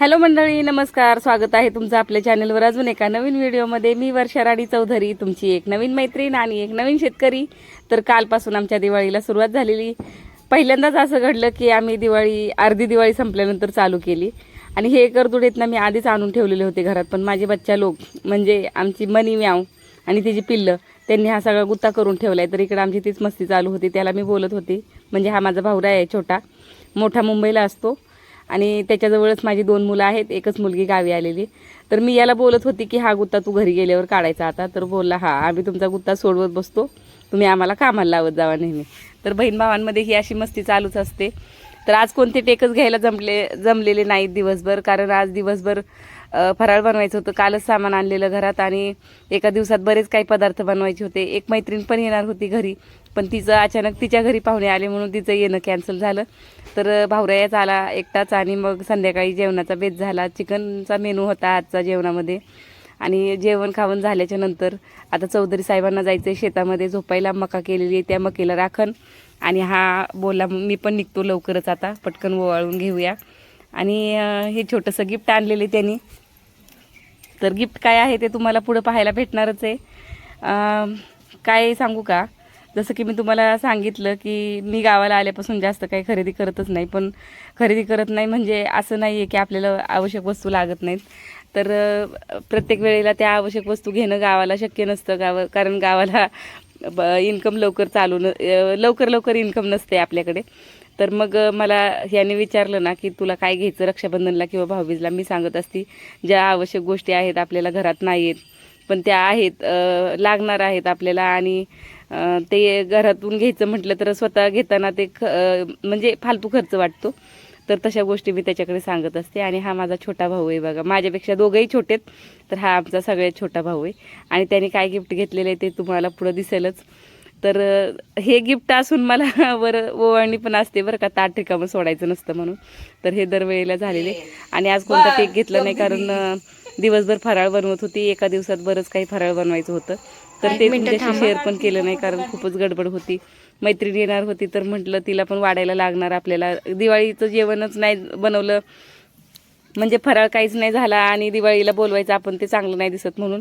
Hello मंडळी नमस्कार. स्वागत आहे तुमचं आपल्या चॅनलवर अजून एका नवीन व्हिडिओमध्ये मी वर्षा राणी चौधरी तुमची एक नवीन मैत्रीण आणि एक नवीन शेतकरी. तर कालपासून आमच्या दिवाळीला सुरुवात झालेली. पहिल्यांदाच असं घडलं की आम्ही दिवाळी अर्धी दिवाळी संपल्यानंतर चालू केली. आणि हे करदुडेत ना मी आधीच आणून ठेवलेले होते घरात. पण माझे बच्चा लोक म्हणजे आमची मनी म्याव आणि तिची पिल्लं त्यांनी हा सगळा गुत्ता करून ठेवला आहे तर इकडं आमची तीच मस्ती चालू होती. त्याला मी बोलत होती. म्हणजे हा माझा भावरा आहे छोटा. मोठा मुंबईला असतो. आणि त्याच्याजवळच माझी दोन मुलं आहेत एकच मुलगी गावी आलेली. तर मी याला बोलत होती की हा गुत्ता तू घरी गेल्यावर काढायचा आता. तर बोलला हा आम्ही तुमचा गुत्ता सोडवत बसतो. तुम्ही आम्हाला कामाला लावत जावा नेहमी. तर बहीण भावांमध्ये ही अशी मस्ती चालूच असते. तर आज कोणते टेकच घ्यायला जमले जमलेले नाहीत दिवसभर कारण आज दिवसभर फराळ बनवायचं होतं कालच सामान आणलेलं घरात आणि एका दिवसात बरेच काही पदार्थ बनवायचे होते. एक मैत्रीण पण येणार होती घरी. पण तिचं अचानक तिच्या घरी पाहुणे आले म्हणून तिचं येणं कॅन्सल झालं. तर भावरायाच आला एकटाच आणि मग संध्याकाळी जेवणाचा बेत झाला. चिकनचा मेनू होता आजचा जेवणामध्ये. आणि जेवण खावण झाल्याच्यानंतर आता चौधरी साहेबांना जायचं आहे शेतामध्ये. झोपायला मका केलेली आहे त्या मकेला राखण. आणि हा बोला मी पण निघतो लवकरच आता. पटकन ओवाळून घेऊया. आणि हे छोटंसं गिफ्ट आणलेले त्यांनी. तर गिफ्ट काय आहे ते तुम्हाला पुढं पाहायला भेटणारच आहे. काय सांगू का? जसं की मी तुम्हाला सांगितलं की मी गावाला आल्यापासून जास्त काही खरेदी करतच नाही पण खरेदी करत नाही म्हणजे असं नाही आहे की आपल्याला आवश्यक वस्तू लागत नाहीत. तर प्रत्येक वेळेला त्या आवश्यक वस्तू घेणं गावाला शक्य नसतं. गाव कारण गावाला इन्कम लवकर चालू न लवकर लवकर इन्कम नसते आपल्याकडे. तर मग मला याने विचारलं ना की तुला काय घ्यायचं रक्षाबंधनला किंवा भाऊबीजला? मी सांगत असती ज्या आवश्यक गोष्टी आहेत आपल्याला घरात नाही आहेत पण त्या आहेत लागणार आहेत आपल्याला आणि ते घरातून घ्यायचं म्हटलं तर स्वतः घेताना ते ख म्हणजे फालतू खर्च वाटतो. तर तशा गोष्टी मी त्याच्याकडे सांगत असते. आणि हा माझा छोटा भाऊ आहे बघा. माझ्यापेक्षा दोघंही छोटेत तर हा आमचा सगळ्यात छोटा भाऊ आहे. आणि त्याने काय गिफ्ट घेतलेलं आहे ते तुम्हाला पुढं दिसेलच. तर हे गिफ्ट असून मला वर ओवाळणी पण असते बरं का. ताट रिकामं सोडायचं नसतं म्हणून. तर हे दरवेळेला झालेले. आणि आज कोणता टेक घेतला नाही कारण दिवसभर फराळ बनवत होती. एका दिवसात बरंच काही फराळ बनवायचं होतं. तर ते तुमच्याशी शेअर पण केलं नाही कारण खूपच गडबड होती. मैत्रीण येणार होती तर म्हटलं तिला पण वाढायला लागणार आपल्याला. दिवाळीचं जेवणच नाही बनवलं. म्हणजे फराळ काहीच नाही झाला आणि दिवाळीला बोलवायचं आपण ते चांगलं नाही दिसत म्हणून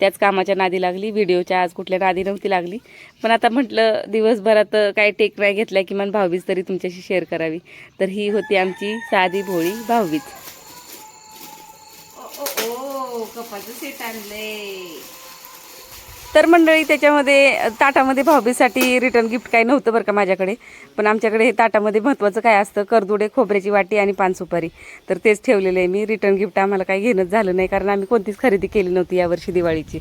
त्याच कामाच्या नादी लागली. व्हिडिओच्या आज कुठल्या नादी नव्हती लागली. पण आता म्हटलं दिवसभरात काय टेक नाही घेतलाय किमान भाऊबीज तरी तुमच्याशी शेअर करावी. तर ही होती आमची साधी भोळी भाऊबीज. ओ कपाचं सेट आणले तर मंडळी त्याच्यामध्ये ताटामध्ये भाऊबीसाठी रिटर्न गिफ्ट काही नव्हतं बरं का माझ्याकडे. पण आमच्याकडे हे ताटामध्ये महत्त्वाचं काय असतं? करदुडे खोबऱ्याची वाटी आणि पान सुपारी तर तेच ठेवलेलं आहे मी. रिटर्न गिफ्ट आम्हाला काही घेणंच झालं नाही कारण आम्ही कोणतीच खरेदी केली नव्हती यावर्षी दिवाळीची.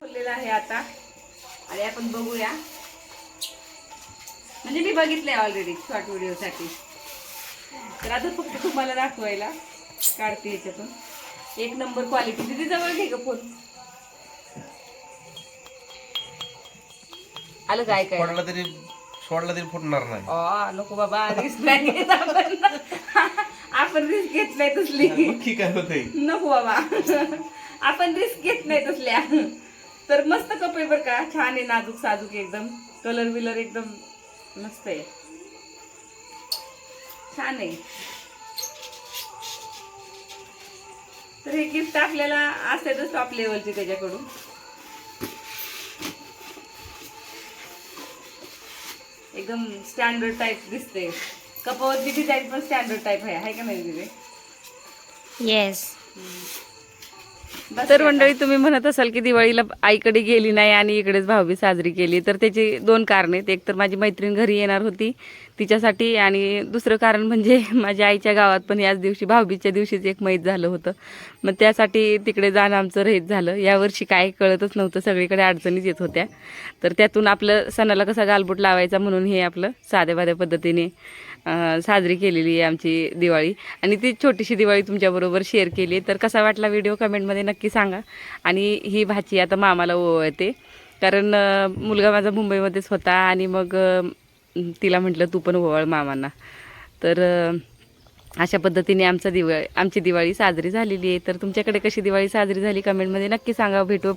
खुललेलं आहे आता. आणि आपण बघूया. म्हणजे मी बघितलंय ऑलरेडी शॉर्ट व्हिडिओसाठी तर आता फक्त तुम्हाला दाखवायला काढते याच्यातून. एक नंबर क्वालिटी दिदी जवळ घे ग फोन आलं काय काय? पडला तरी सोडला तरी फुटणार नाही. अ, नको बाबा रिस्क नाही घेत आपण. आपण रिस्क घेत नाही तसली. नक्की काय होतंय. नको बाबा. आपण रिस्क घेत नाही तसल्या. तर मस्त कप आहे बरं का. छान आहे नाजूक साजूक एकदम. कलर विलर एकदम मस्त आहे. छान आहे. तर हे गिफ्ट आपल्याला असतातच टॉप लेवलचे त्याच्याकडून. एकदम स्टँडर्ड टाईप दिसते कपावरची डिझाईन पण स्टँडर्ड टाईप आहे आहे का नाही दिदी? येस तर मंडळी तुम्ही म्हणत असाल की दिवाळीला आईकडे गेली नाही आणि इकडेच भाऊबी साजरी केली तर त्याची दोन कारण आहेत. एक तर माझी मैत्रीण घरी येणार होती. तिच्यासाठी आणि दुसरं कारण म्हणजे माझ्या आईच्या गावात पण याच दिवशी भाऊबीच्या दिवशीच एक मैत झालं होतं. मग त्यासाठी तिकडे जाणं आमचं रहित झालं. यावर्षी काय कळतच नव्हतं. सगळीकडे अडचणीच येत होत्या. तर त्यातून आपलं सणाला कसा गालबोट लावायचा म्हणून हे आपलं साध्या बाध्या पद्धतीने साजरी केलेली आहे आमची दिवाळी. आणि ती छोटीशी दिवाळी तुमच्याबरोबर शेअर केली तर कसा वाटला व्हिडिओ कमेंटमध्ये नक्की सांगा. आणि ही भाची आता मामाला ओवळते. कारण मुलगा माझा मुंबईमध्येच होता आणि मग तिला म्हटलं तू पण ओवाळ मामांना. तर अशा पद्धतीने आमचा दिवाळी आमची दिवाळी साजरी झालेली आहे. तर तुमच्याकडे कशी दिवाळी साजरी झाली? कमेंटमध्ये नक्की सांगा. भेटू